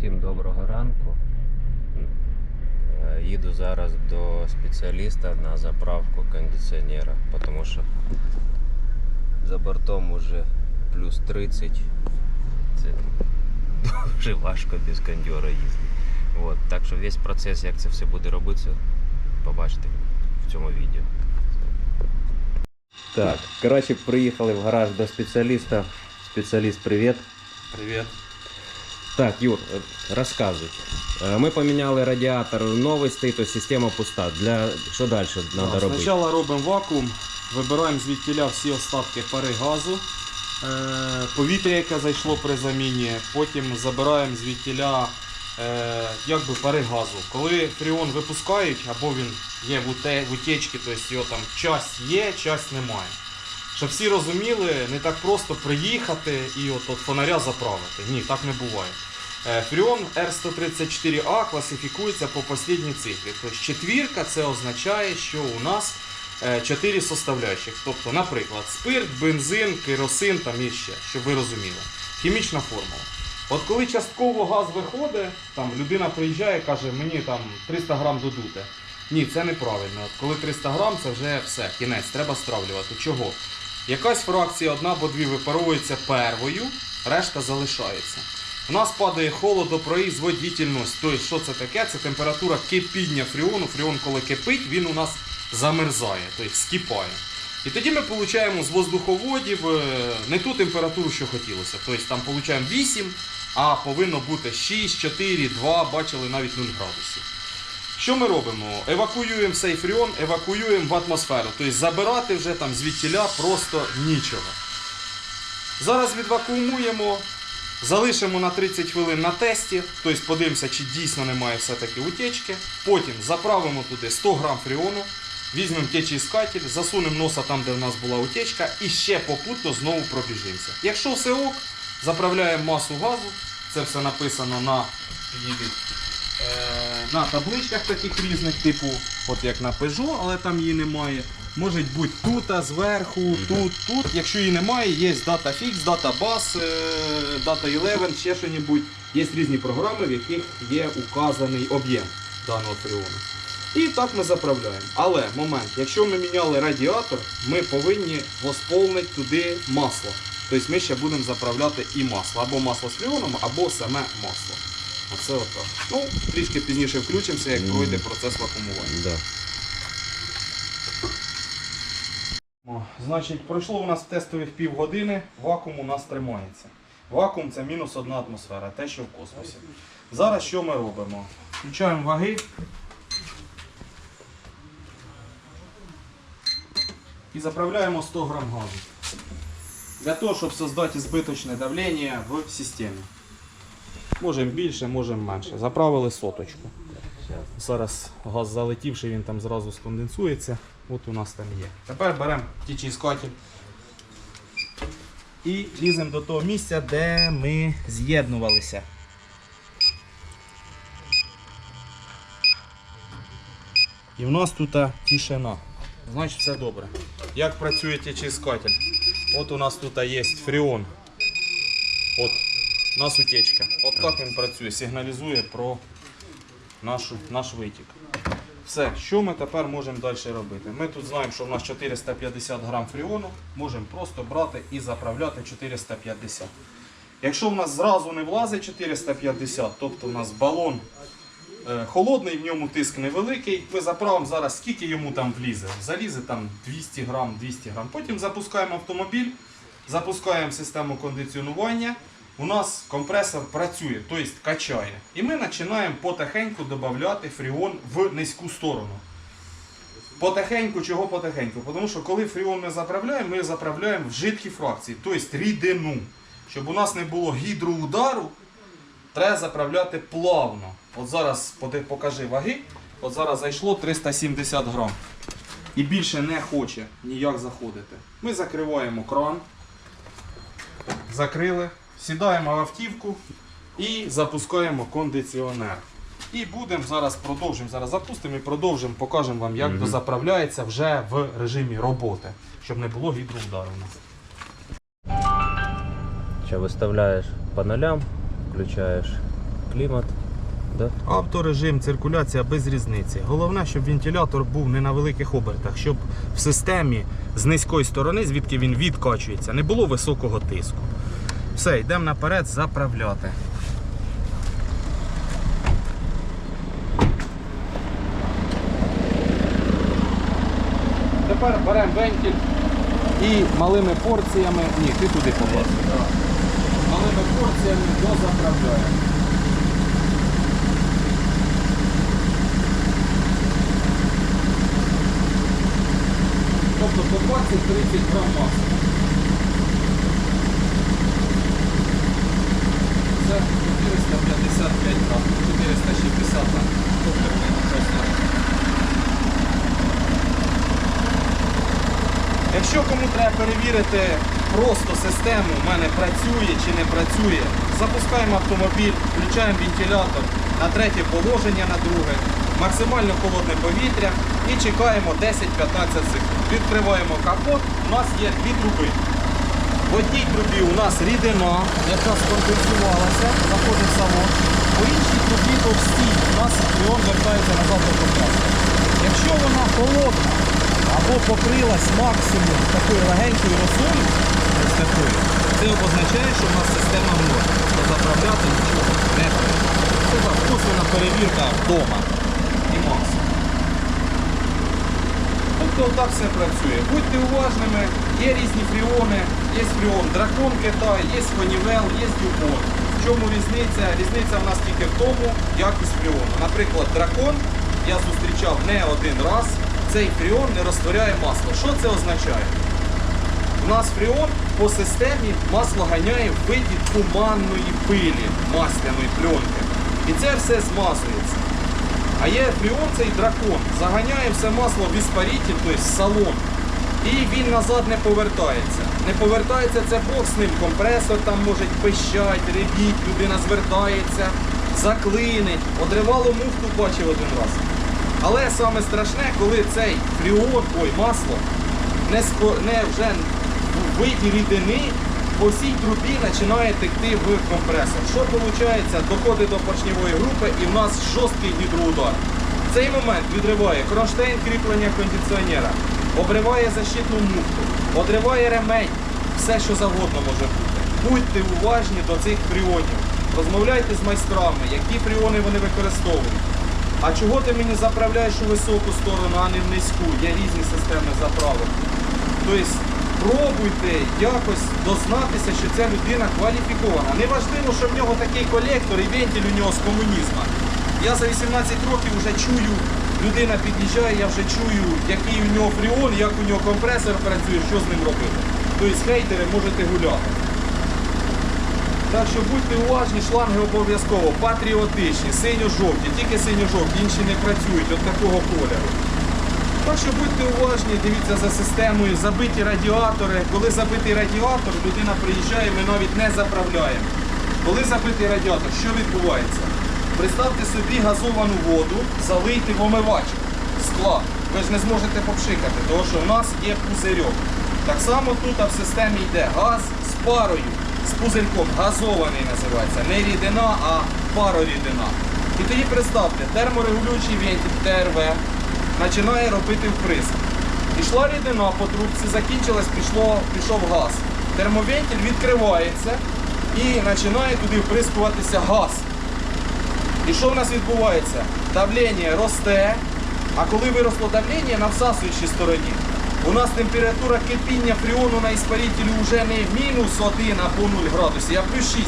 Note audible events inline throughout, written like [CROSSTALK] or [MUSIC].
Всім доброго ранку. Е, Їду зараз до спеціаліста на заправку кондиціонера, тому що за бортом уже плюс 30. Це дуже важко без кондьора їздити. От, так що весь процес, як це все буде робитися, побачите в цьому відео. Так, коротше, приїхали в гараж до спеціаліста. Спеціаліст, привіт. Привет. Так, Юр, е, розказуй. Е, Ми поміняли радіатор, новий стоїть, то система пуста. Для що далі треба робити? Спочатку робимо вакуум, вибираємо звідтіля всі остатки пари газу, е, повітря, яке зайшло при заміні, потім забираємо звідтіля якби пари газу. Коли фріон випускають, або він є в уте- в утечці, тобто його там часть є, часть немає. Щоб всі розуміли, не так просто приїхати і от, от фонаря заправити. Ні, так не буває. Е, Фріон R134A класифікується по послідній цифрі. Тобто четвірка це означає, що у нас е, чотири составляючих. Тобто, наприклад, спирт, бензин, керосин там і ще, щоб ви розуміли. Хімічна формула. От коли частково газ виходить, там людина приїжджає і каже, мені там 300 грам додути. Ні, це неправильно. От коли 300 грам, це вже все, кінець, треба стравлювати. Чого? Якась фракція, одна або дві випаровується первою, решта залишається. У нас падає холодопроизводительність. Тобто, що це таке? Це температура кипіння фріону. Фріон, коли кипить, він у нас замерзає, тобто скипає. І тоді ми отримуємо з воздуховодів е, не ту температуру, що хотілося. Тобто там отримуємо 8, а повинно бути 6, 4, 2, бачили навіть 0 градусів. Що ми робимо? Евакуюємо цей фріон, евакуюємо в атмосферу. Тобто забирати вже там звідтіля просто нічого. Зараз відвакуумуємо, залишимо на 30 хвилин на тесті, тобто подивимося, чи дійсно немає все-таки утечки. Потім заправимо туди 100 грам фріону, візьмемо течіскатель, засунемо носа там, де в нас була утечка, і ще попутно знову пробіжимося. Якщо все ок, заправляємо масу газу, це все написано на е, на табличках таких різних, типу, от як на Peugeot, але там її немає. Може бути тут, зверху, тут, тут. Якщо її немає, є дата fix, дата е, дата 11, ще що небудь. Є різні програми, в яких є указаний об'єм даного фріону. І так ми заправляємо. Але момент, якщо ми міняли радіатор, ми повинні восполнити туди масло. Тобто ми ще будемо заправляти і масло. Або масло з фріоном, або саме масло. Оце отак. Ну, трішки пізніше включимося, як пройде процес вакуумування. Да. Значить, пройшло у нас тестових півгодини, вакуум у нас тримається. Вакуум це мінус одна атмосфера, те, що в космосі. Зараз що ми робимо? Включаємо ваги. І заправляємо 100 грам газу. Для того, щоб создати збиточне давлення в системі. Можемо більше, можемо менше. Заправили соточку. Зараз газ залетівши, він там зразу сконденсується. От у нас там є. Тепер беремо тічіскатель і ліземо до того місця, де ми з'єднувалися. І в нас тут тишина. Значить все добре. Як працює тічіскатель? От у нас тут є фріон. От у нас утечка. От так він працює, сигналізує про нашу, наш витік. Все, що ми тепер можемо далі робити? Ми тут знаємо, що в нас 450 грам фріону, можемо просто брати і заправляти 450. Якщо в нас зразу не влазить 450, тобто у нас балон е, холодний, в ньому тиск невеликий, ми заправимо зараз, скільки йому там влізе. Залізе там 200 грам, 200 грам. Потім запускаємо автомобіль, запускаємо систему кондиціонування. У нас компресор працює, тобто качає. І ми починаємо потихеньку додати фріон в низьку сторону. Потихеньку, чого потихеньку? Тому що коли фріон ми заправляємо, ми заправляємо в жидкі фракції, тобто рідину. Щоб у нас не було гідроудару, треба заправляти плавно. От зараз покажи ваги. От зараз зайшло 370 грам. І більше не хоче ніяк заходити. Ми закриваємо кран. Закрили, сідаємо в автівку і запускаємо кондиціонер. І будемо зараз продовжимо. Зараз запустимо і продовжимо, покажемо вам, як Мгм. дозаправляється вже в режимі роботи, щоб не було гідроудару у нас. Ще виставляєш по нолям, включаєш клімат. Да? Авторежим, циркуляція без різниці. Головне, щоб вентилятор був не на великих обертах, щоб в системі з низької сторони, звідки він відкачується, не було високого тиску. Все, йдемо наперед заправляти. Тепер беремо вентиль і малими порціями. Ні, ти туди попав. Малими порціями дозаправляємо. Тобто по 20-30 грам масла. Це 455 грам, 460 грам. Тобто. Якщо кому треба перевірити просто систему, в мене працює чи не працює, запускаємо автомобіль, включаємо вентилятор на третє положення, на друге, максимально холодне повітря і чекаємо 10-15 секунд. Відкриваємо капот, у нас є дві труби. В одній трубі у нас рідина, яка сконденсувалася, заходить в салон. По іншій трубі товстій у нас іон вертається назад до компресора. Якщо вона холодна або покрилась максимум такою легенькою росою, ось такою, це означає, що в нас система. То заправляти нічого не треба. Це так, перевірка вдома і максимум. Тобто так все працює. Будьте уважними, є різні фріони, є фріон Дракон Китай, є Honeywell, є Dupont. В чому різниця? Різниця в нас тільки в тому, якість фріону. Наприклад, дракон я зустрічав не один раз. Цей фріон не розтворяє масло. Що це означає? У нас фріон по системі масло ганяє в виді туманної пилі масляної пленки. І це все змазується. А є фріон цей дракон, заганяє все масло в іспаритель, тобто в салон. І він назад не повертається. Не повертається це Бог з ним. Компресор там може пищать, ревіть, людина звертається, заклинить. Одривало муфту бачив один раз. Але саме страшне, коли цей фріон, ой, масло, не, ско- не вже в рідини по всій трубі починає текти в компресор. Що виходить? Доходить до поршневої групи і в нас жорсткий гідроудар. В цей момент відриває кронштейн кріплення кондиціонера, обриває защитну муфту, одриває ремень, все що завгодно може бути. Будьте уважні до цих фріонів. Розмовляйте з майстрами, які фріони вони використовують. А чого ти мені заправляєш у високу сторону, а не в низьку? Є різні системи заправок. Тобто пробуйте якось дознатися, що ця людина кваліфікована. Неважливо, що в нього такий колектор і вентиль у нього з комунізму. Я за 18 років вже чую, людина під'їжджає, я вже чую, який у нього фріон, як у нього компресор працює, що з ним робити. Тобто хейтери можете гуляти. Так що будьте уважні, шланги обов'язково, патріотичні, синьо-жовті, тільки синьо-жовті, інші не працюють, от такого кольору. Так що будьте уважні, дивіться за системою, забиті радіатори. Коли забитий радіатор, людина приїжджає, ми навіть не заправляємо. Коли забитий радіатор, що відбувається? Представте собі газовану воду, залийте в омивач скла. Ви ж не зможете попшикати, тому що в нас є пузирьок. Так само тут в системі йде газ з парою, з пузирьком, газований називається. Не рідина, а парорідина. І тоді представте, терморегулюючий вентиль ТРВ починає робити вприск. Пішла рідина по трубці, закінчилась, пішло, пішов газ. Термовентиль відкривається і починає туди вприскуватися газ. І що в нас відбувається? Давлення росте, а коли виросло давлення на всасуючій стороні, у нас температура кипіння фріону на іспарителі вже не мінус 1 або 0 градусів, а плюс 6.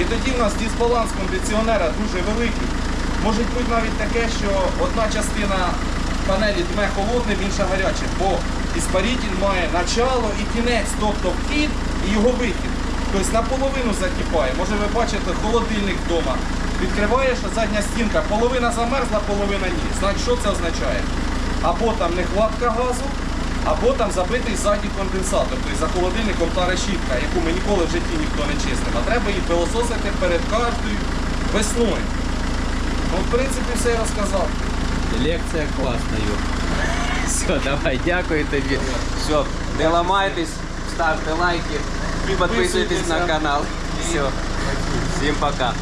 І тоді в нас дисбаланс кондиціонера дуже великий. Може бути навіть таке, що одна частина панелі дме холодним, інша гарячим, бо іспаритель має начало і кінець, тобто вхід і його вихід. Тобто наполовину закипає. Може ви бачите холодильник вдома. Відкриваєш задня стінка, половина замерзла, половина ні. Значить, що це означає? Або там нехватка газу, або там забитий ззаді конденсатор. Тобто за холодильником та решітка, яку ми ніколи в житті ніхто не чистив. А треба її пилососити перед кожною весною. Ну, в принципі, все я розказав. Лекція класна, Юр. [LAUGHS] Все, давай, дякую тобі. Все, не ламайтесь, ставте лайки, підписуйтесь на канал. Все, всім пока.